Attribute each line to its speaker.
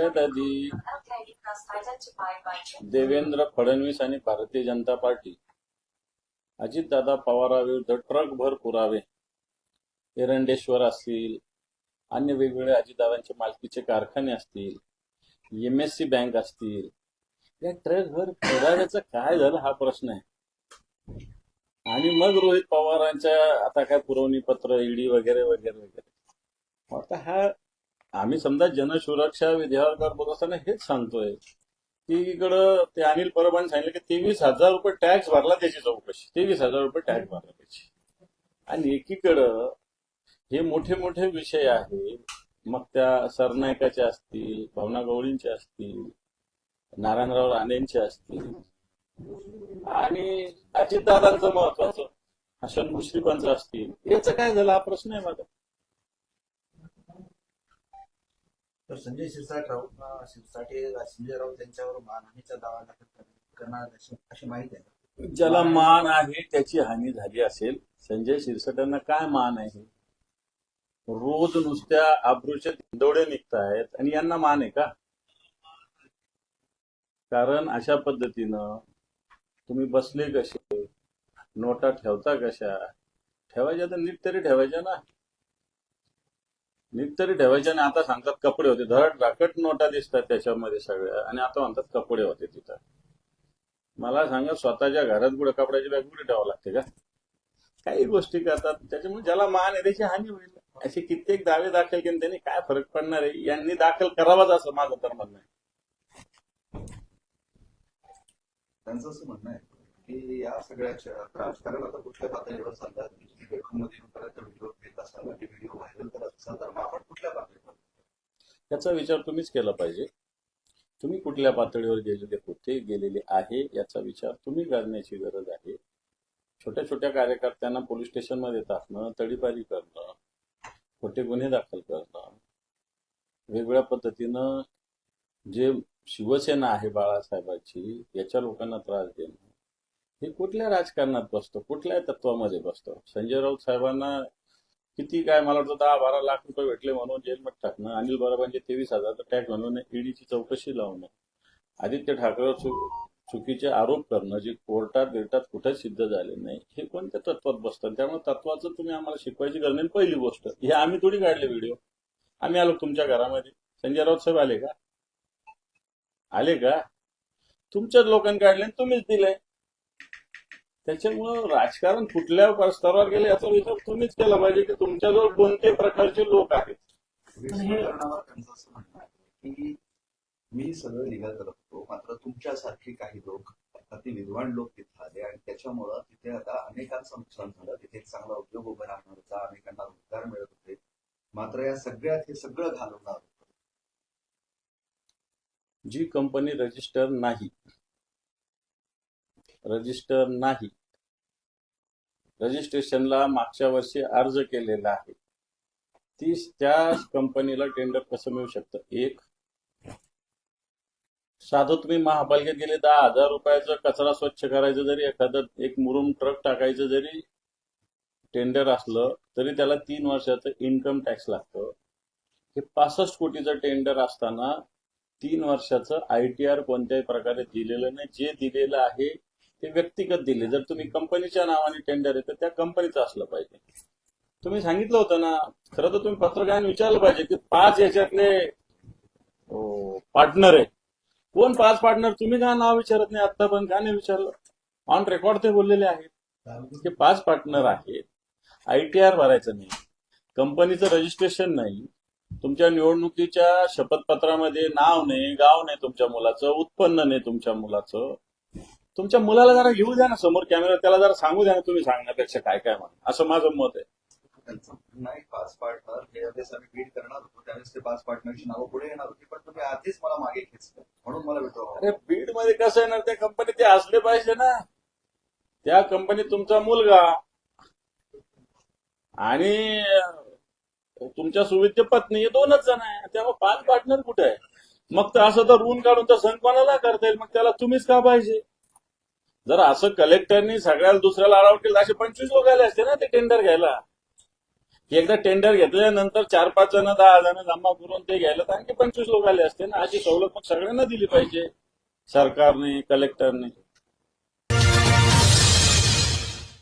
Speaker 1: सगळ्यात आधी देवेंद्र फडणवीस आणि भारतीय जनता पार्टी. अजितदादा पवाराविरुद्ध ट्रकभर पुरावे. एरंडेश्वर असतील अन्य वेगवेगळे अजितदादांचे मालकीचे कारखाने असतील एम एस सी बँक असतील. या ट्रकभर पुराव्याचं काय झालं हा प्रश्न आहे. आणि मग रोहित पवारांच्या आता काय पुरवणी पत्र ईडी वगैरे वगैरे वगैरे. आता हा आम्ही समजा जनसुरक्षा विधेयकावर बोलत असताना हेच सांगतोय की इकडं ते अनिल परबांनी सांगितलं की तेवीस हजार रुपये टॅक्स भरला त्याची चौकशी. तेवीस हजार रुपये टॅक्स भरला त्याची. आणि एकीकडं हे मोठे मोठे विषय आहे. मग त्या सरनायकाचे असतील भावना गवळींचे असतील नारायणराव राणेंचे असतील. आणि अजितदादांचं महत्वाचं हसन मुश्रीफांचं असतील. याचं काय झालं? हा प्रश्न आहे माझा.
Speaker 2: तर संजय शिरसाट राऊत शिरसाटे संजय राऊत यांच्यावर मानहानीचा दावा दाखल करणार अशी माहिती आहे.
Speaker 1: ज्याला मान आहे त्याची हानी झाली असेल संजय शिरसाटांना काय मान आहे? रोज नुसत्या आब्रूचे निघत आहेत आणि यांना मान आहे का? कारण अशा पद्धतीनं तुम्ही बसले कसे? नोटा ठेवता कशा? ठेवायच्या तर नीट तरी ठेवायच्या ना. नीट तरी ठेवायच्या आणि आता सांगतात कपडे होते. धड राकट नोटा दिसतात त्याच्यामध्ये सगळ्या. आणि आता म्हणतात कपडे होते तिथं. मला सांगा स्वतःच्या घरात कुठे कपड्याची बॅग कुठे ठेवावं लागते का? काही गोष्टी करतात. त्याच्यामुळे ज्याला मान आहे त्याची हानी होईल. असे कित्येक दावे दाखल केले त्यांनी काय फरक पडणार आहे यांनी दाखल करावाच असं माझं तर म्हणणं आहे.
Speaker 2: त्यांचं असं म्हणणं आहे की या सगळ्या राजकारण आता कुठल्या पातळीवर चालतात व्हिडिओ घेत असताना व्हिडिओ व्हायरल
Speaker 1: याचा विचार तुम्हीच केला पाहिजे. तुम्ही कुठल्या पातळीवर गेलेले होते गेलेले आहे याचा विचार तुम्ही करण्याची गरज आहे. छोट्या छोट्या कार्यकर्त्यांना पोलीस स्टेशनमध्ये टाकणं तडीपारी करणं खोटे गुन्हे दाखल करणं वेगवेगळ्या पद्धतीनं जे शिवसेना आहे बाळासाहेबांची याच्या लोकांना त्रास देणं हे कुठल्या राजकारणात बसतो कुठल्या तत्वामध्ये बसतो? संजय राऊत साहेबांना किती काय मला वाटतं दहा बारा लाख रुपये भेटले म्हणून जेलमध्ये टाकणं अनिल बराबांचे तेवीस हजारचा टॅक्स म्हणून ईडीची चौकशी लावणं. आदित्य ठाकरे चुकीचे आरोप करणं जे कोर्टात बिर्टात कुठेच सिद्ध झाले नाही हे कोणत्या तत्वात बसतात त्यामुळे तत्वाचं तुम्ही आम्हाला शिकवायची गरज नाही. पहिली गोष्ट हे आम्ही थोडी काढले व्हिडिओ. आम्ही आलो तुमच्या घरामध्ये. संजय राऊत साहेब आले का? आले का? तुमच्याच लोकांनी काढले आणि तुम्हीच दिले. त्याच्यामुळं राजकारण कुठल्या स्तरावर गेले याचा विचार तुम्हीच केला पाहिजे की तुमच्याजवळ कोणते प्रकारचे लोक आहेत?
Speaker 2: विस्तारणावर त्यांचं असं म्हणणं आहे की मी सगळं लिगल करत होतो मात्र तुमच्यासारखे काही लोक अति विद्वान लोक तिथे आले आणि त्याच्यामुळं तिथे आता अनेकांचं नुकसान झालं. तिथे एक चांगला उद्योग उभा राहणार होता अनेकांना रोजगार मिळत होते. मात्र या सगळ्यात हे सगळं घालवणार होतं.
Speaker 1: जी कंपनी रजिस्टर नाही रजिस्टर नाही रजिस्ट्रेशनला मागच्या वर्षी अर्ज केलेला आहे. ती त्या कंपनीला टेंडर कसं मिळू शकतं? एक साधं तुम्ही महापालिकेत गेले दहा हजार रुपयाचा कचरा स्वच्छ करायचं जरी एखादं एक मुरुम ट्रक टाकायचं जरी टेंडर असलं तरी त्याला तीन वर्षाचं इन्कम टॅक्स लागतं. हे पासष्ट कोटीचं टेंडर असताना तीन वर्षाचं आय टी आर कोणत्याही प्रकारे दिलेलं नाही. जे दिलेलं आहे ते व्यक्तिगत दिले. जर तुम्ही कंपनीच्या नावाने टेंडर आहे तर त्या कंपनीचं असलं पाहिजे. तुम्ही सांगितलं होतं ना खरं तर तुम्ही पत्रकारांनी विचारलं पाहिजे की पाच याच्यातले पार्टनर आहे. कोण पाच पार्टनर तुम्ही का नाव विचारत नाही आता पण का नाही विचारलं. ऑन रेकॉर्ड ते बोललेले आहेत की पाच पार्टनर आहेत. आयटीआर भरायचं नाही. कंपनीचं रजिस्ट्रेशन नाही. तुमच्या निवडणुकीच्या शपथपत्रामध्ये नाव नाही गाव नाही तुमच्या मुलाचं उत्पन्न नाही तुमच्या मुलाचं. तुमच्या मुलाला जरा घेऊ द्या ना समोर कॅमेरा त्याला जरा सांगू द्या ना तुम्ही सांगण्यापेक्षा काय काय म्हणून. असं माझं मत आहे.
Speaker 2: आहे पाच पार्टनर ज्यावेळेस आम्ही बीड करणार होतो त्यावेळेस ते पाच पार्टनरची नावं पुढे येणार होती पण तुम्ही आधीच मला मागे खेचलं म्हणून मला विड्रॉ
Speaker 1: अरे बीडमध्ये कसं येणार त्या कंपनीत ते असले पाहिजे ना. त्या कंपनीत तुमचा मुलगा आणि तुमच्या सुविधे पत्नी हे दोनच जण आहे. त्यामुळे पाच पार्टनर कुठे आहे? मग तर असं तर रून काढून तर सण कोणाला करता येईल मग त्याला तुम्हीच का पाहिजे? जर असं कलेक्टरनी सगळ्याला दुसऱ्याला अलाउड केलं असे पंचवीस लोक आले असते ना ते टेंडर घ्यायला. एकदा टेंडर घेतल्यानंतर चार पाच जण दहा जण जमा करून ते घ्यायला तर आणखी पंचवीस लोक आले असते ना. अशी सवलत मग सगळ्यांना दिली पाहिजे सरकारने कलेक्टरने